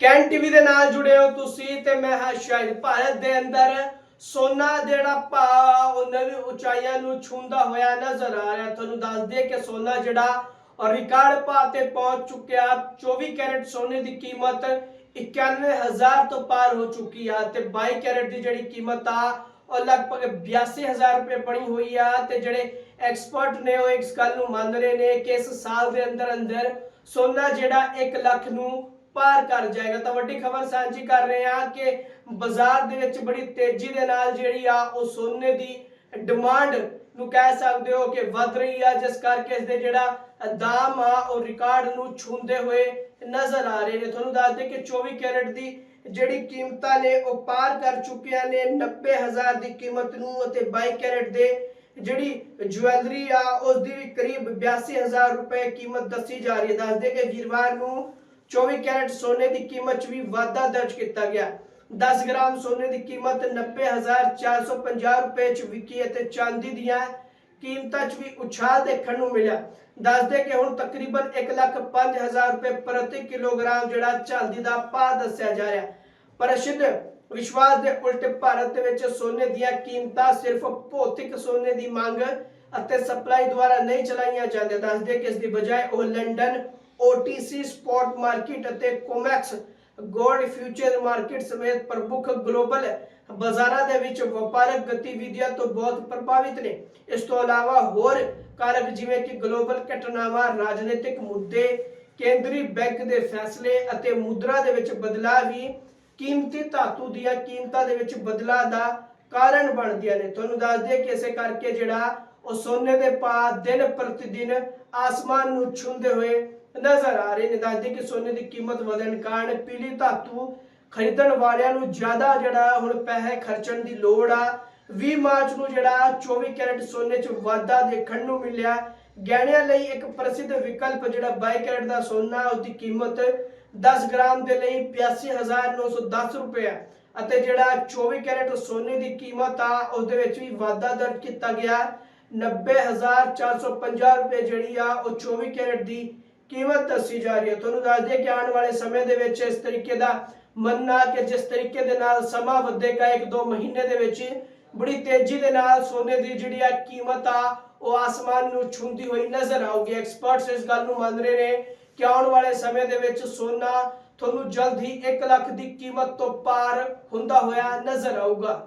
Can TV ਦੇ ਨਾਲ ਜੁੜੇ ਹੋ ਤੁਸੀਂ ਤੇ ਮੈਂ ਹਾਂ ਸ਼ਾਹਿਦ। ਭਾਰਤ ਦੇ ਅੰਦਰ ਸੋਨਾ ਜਿਹੜਾ ਭਾਅ ਉਹ ਨਵੀਂ ਉਚਾਈਆਂ ਨੂੰ ਛੂੰਦਾ ਹੋਇਆ ਨਜ਼ਰ ਆ ਰਿਹਾ। ਤੁਹਾਨੂੰ ਦੱਸ ਦਈਏ ਕਿ ਸੋਨਾ ਜਿਹੜਾ ਰਿਕਾਰਡ ਭਾਅ ਤੇ ਪਹੁੰਚ ਚੁੱਕਿਆ 24 ਕੈਰਟ ਸੋਨੇ ਦੀ ਕੀਮਤ 91000 ਤੋਂ ਪਾਰ ਹੋ ਚੁੱਕੀ ਆ ਤੇ 22 ਕੈਰਟ ਦੀ ਜਿਹੜੀ ਕੀਮਤ ਆ, ਉਹ ਲਗਭਗ 82000 ਰੁਪਏ ਬਣੀ ਹੋਈ ਆ ਤੇ ਜਿਹੜੇ ਐਕਸਪਰਟ ਨੇ ਉਹ ਇਸ ਗੱਲ ਨੂੰ ਮੰਨ ਰਹੇ ਨੇ ਕਿ ਇਸ ਸਾਲ ਦੇ ਅੰਦਰ ਅੰਦਰ ਸੋਨਾ ਜਿਹੜਾ 1 ਲੱਖ ਨੂੰ ਪਾਰ ਕਰ ਜਾਏਗਾ। ਤਾਂ ਵੱਡੀ ਖਬਰ ਸਾਂਝੀ ਕਰ ਰਹੇ ਹਾਂ ਕਿ ਬਾਜ਼ਾਰ ਦੇ ਵਿੱਚ ਬੜੀ ਤੇਜ਼ੀ ਦੇ ਨਾਲ ਜਿਹੜੀ ਆ ਉਹ ਸੋਨੇ ਦੀ ਡਿਮਾਂਡ ਨੂੰ ਕਹਿ ਸਕਦੇ ਹੋ ਕਿ ਵੱਧ ਰਹੀ ਆ, ਜਿਸ ਕਰਕੇ ਇਸ ਦੇ ਜਿਹੜਾ ਦਾਮ ਆ, ਉਹ ਰਿਕਾਰਡ ਨੂੰ ਛੂੰਦੇ ਹੋਏ ਨਜ਼ਰ ਆ ਰਹੇ ਨੇ। ਤੁਹਾਨੂੰ ਦੱਸ ਦੇ ਕਿ 24 ਕੈਰਟ ਦੀ ਜਿਹੜੀ ਕੀਮਤਾਂ ਨੇ, ਉਹ ਪਾਰ ਕਰ ਚੁੱਕੀਆਂ ਨੇ। 90000 ਦੀ ਕੀਮਤ ਨੂੰ ਅਤੇ 22 ਕੈਰਟ ਦੇ ਜਿਹੜੀ ਜੁਐਲਰੀ ਆ, ਉਸ ਦੀ ਵੀ ਕਰੀਬ 82000 ਰੁਪਏ ਕੀਮਤ ਦੱਸੀ ਜਾ ਰਹੀ ਹੈ। ਦੱਸਦੇ ਕਿ ਵੀਰਵਾਰ ਨੂੰ 24 ਕੈਰਟ ਸੋਨੇ ਦੀ ਕੀਮਤ 'ਚ ਵੀ ਵਾਧਾ ਦਰਜ ਕੀਤਾ ਗਿਆ 10 ਗ੍ਰਾਮ ਸੋਨੇ ਦੀ ਕੀਮਤ 90450 ਰੁਪਏ 'ਚ ਵਿਕੀ ਅਤੇ ਚਾਂਦੀ ਦੀਆਂ ਕੀਮਤਾਂ 'ਚ ਵੀ ਉਛਾਲ ਦੇਖਣ ਨੂੰ ਮਿਲਿਆ ਦੱਸਦੇ ਕਿ ਹੁਣ ਤਕਰੀਬਨ 1,05,000 ਰੁਪਏ ਪ੍ਰਤੀ ਕਿਲੋਗ੍ਰਾਮ ਜਿਹੜਾ ਚਾਂਦੀ ਦਾ ਭਾਅ ਦੱਸਿਆ ਜਾ ਰਿਹਾ ਪ੍ਰਸਿੱਧ ਵਿਸ਼ਵਾਸ ਦੇ ਉਲਟ ਭਾਰਤ ਦੇ ਵਿੱਚ ਸੋਨੇ ਦੀਆਂ ਕੀਮਤਾਂ ਸਿਰਫ ਭੌਤਿਕ ਸੋਨੇ ਦੀ ਮੰਗ ਅਤੇ ਸਪਲਾਈ ਦੁਆਰਾ ਨਹੀਂ ਚਲਾਈਆਂ ਜਾਂਦੀਆਂ ਦੱਸਦੇ ਕਿ ਇਸ ਦੀ ਬਜਾਏ ਉਹ ਲੰਡਨ OTC ਸਪੌਟ ਮਾਰਕੀਟ ਅਤੇ ਕੋਮੈਕਸ ਗੋਲਡ ਫਿਊਚਰ ਮਾਰਕੀਟ ਸਮੇਤ ਪ੍ਰਮੁੱਖ ਗਲੋਬਲ ਬਾਜ਼ਾਰਾਂ ਦੇ ਵਿੱਚ ਵਪਾਰਕ ਗਤੀਵਿਧੀਆਂ ਤੋਂ ਬਹੁਤ ਪ੍ਰਭਾਵਿਤ ਨੇ। ਇਸ ਤੋਂ ਇਲਾਵਾ ਹੋਰ ਕਾਰਕ ਜਿਵੇਂ ਕਿ ਗਲੋਬਲ ਘਟਨਾਵਾਂ, ਰਾਜਨੀਤਿਕ ਮੁੱਦੇ, ਕੇਂਦਰੀ ਬੈਂਕ ਦੇ ਫੈਸਲੇ ਅਤੇ ਮੁਦਰਾ ਦੇ ਵਿੱਚ ਬਦਲਾਅ ਵੀ ਕੀਮਤੀ ਧਾਤੂ ਦੀਆਂ ਕੀਮਤਾਂ ਦੇ ਵਿੱਚ ਬਦਲਾਅ ਦਾ ਕਾਰਨ ਬਣਦੀਆਂ ਨੇ। ਤੁਹਾਨੂੰ ਦੱਸ ਦਈਏ ਕਿ ਇਸੇ ਕਰਕੇ ਜਿਹੜਾ ਉਹ ਸੋਨੇ ਦੇ ਭਾਅ ਦਿਨ ਪ੍ਰਤੀ ਦਿਨ ਆਸਮਾਨ ਨੂੰ ਛੂੰਦੇ ਹੋਏ ਨਜ਼ਰ ਆ ਰਹੇ ਨੇ ਦੱਸਦੇ ਕਿ ਸੋਨੇ ਦੀ ਕੀਮਤ ਵਧਣ ਕਾਰਨ ਪੀਲੀ ਧਾਤੂ ਖਰੀਦਣ ਵਾਲਿਆਂ ਨੂੰ ਜ਼ਿਆਦਾ ਜਿਹੜਾ ਹੁਣ ਪੈਸੇ ਖਰਚਣ ਦੀ ਲੋੜ ਆ। 20 ਮਾਰਚ ਨੂੰ ਜਿਹੜਾ 24 ਕੈਰਟ ਸੋਨੇ 'ਚ ਵਾਧਾ ਦੇਖਣ ਨੂੰ ਮਿਲਿਆ। ਗਹਿਣਿਆਂ ਲਈ ਇੱਕ ਪ੍ਰਸਿੱਧ ਵਿਕਲਪ ਜਿਹੜਾ 22 ਕੈਰਟ ਦਾ ਸੋਨਾ ਉਸ ਦੀ ਕੀਮਤ 10 ਗ੍ਰਾਮ ਦੇ ਲਈ 82910 ਰੁਪਏ ਅਤੇ ਜਿਹੜਾ 24 ਕੈਰਟ ਸੋਨੇ ਦੀ ਕੀਮਤ ਆ ਉਸ ਦੇ ਵਿੱਚ ਵੀ ਵਾਧਾ ਦਰਜ ਕੀਤਾ ਗਿਆ। 90450 ਰੁਪਏ ਜਿਹੜੀ ਆ, ਉਹ 24 ਕੈਰਟ ਦੀ ਕੀਮਤ ਦੱਸੀ ਜਾ ਰਹੀ ਹੈ। ਤੁਹਾਨੂੰ ਦੱਸ ਦਈਏ ਕਿ ਆਉਣ ਵਾਲੇ ਸਮੇਂ ਦੇ ਵਿੱਚ ਇਸ ਤਰੀਕੇ ਦਾ ਮੰਨਣਾ ਕਿ ਜਿਸ ਤਰੀਕੇ ਦੇ ਨਾਲ ਸਮਾਂ ਵਧੇਗਾ, ਇੱਕ ਦੋ ਮਹੀਨੇ ਦੇ ਵਿੱਚ ਬੜੀ ਤੇਜ਼ੀ ਦੇ ਨਾਲ ਸੋਨੇ ਦੀ ਜਿਹੜੀ ਆ ਕੀਮਤ ਆ, ਉਹ ਆਸਮਾਨ ਨੂੰ ਛੂੰਦੀ ਹੋਈ ਨਜ਼ਰ ਆਊਗੀ। ਐਕਸਪਰਟਸ ਇਸ ਗੱਲ ਨੂੰ ਮੰਨ ਰਹੇ ਨੇ ਕਿ ਆਉਣ ਵਾਲੇ ਸਮੇਂ ਦੇ ਵਿੱਚ ਸੋਨਾ ਤੁਹਾਨੂੰ ਜਲਦ ਹੀ 1 ਲੱਖ ਦੀ ਕੀਮਤ ਤੋਂ ਪਾਰ ਹੁੰਦਾ ਹੋਇਆ ਨਜ਼ਰ ਆਊਗਾ।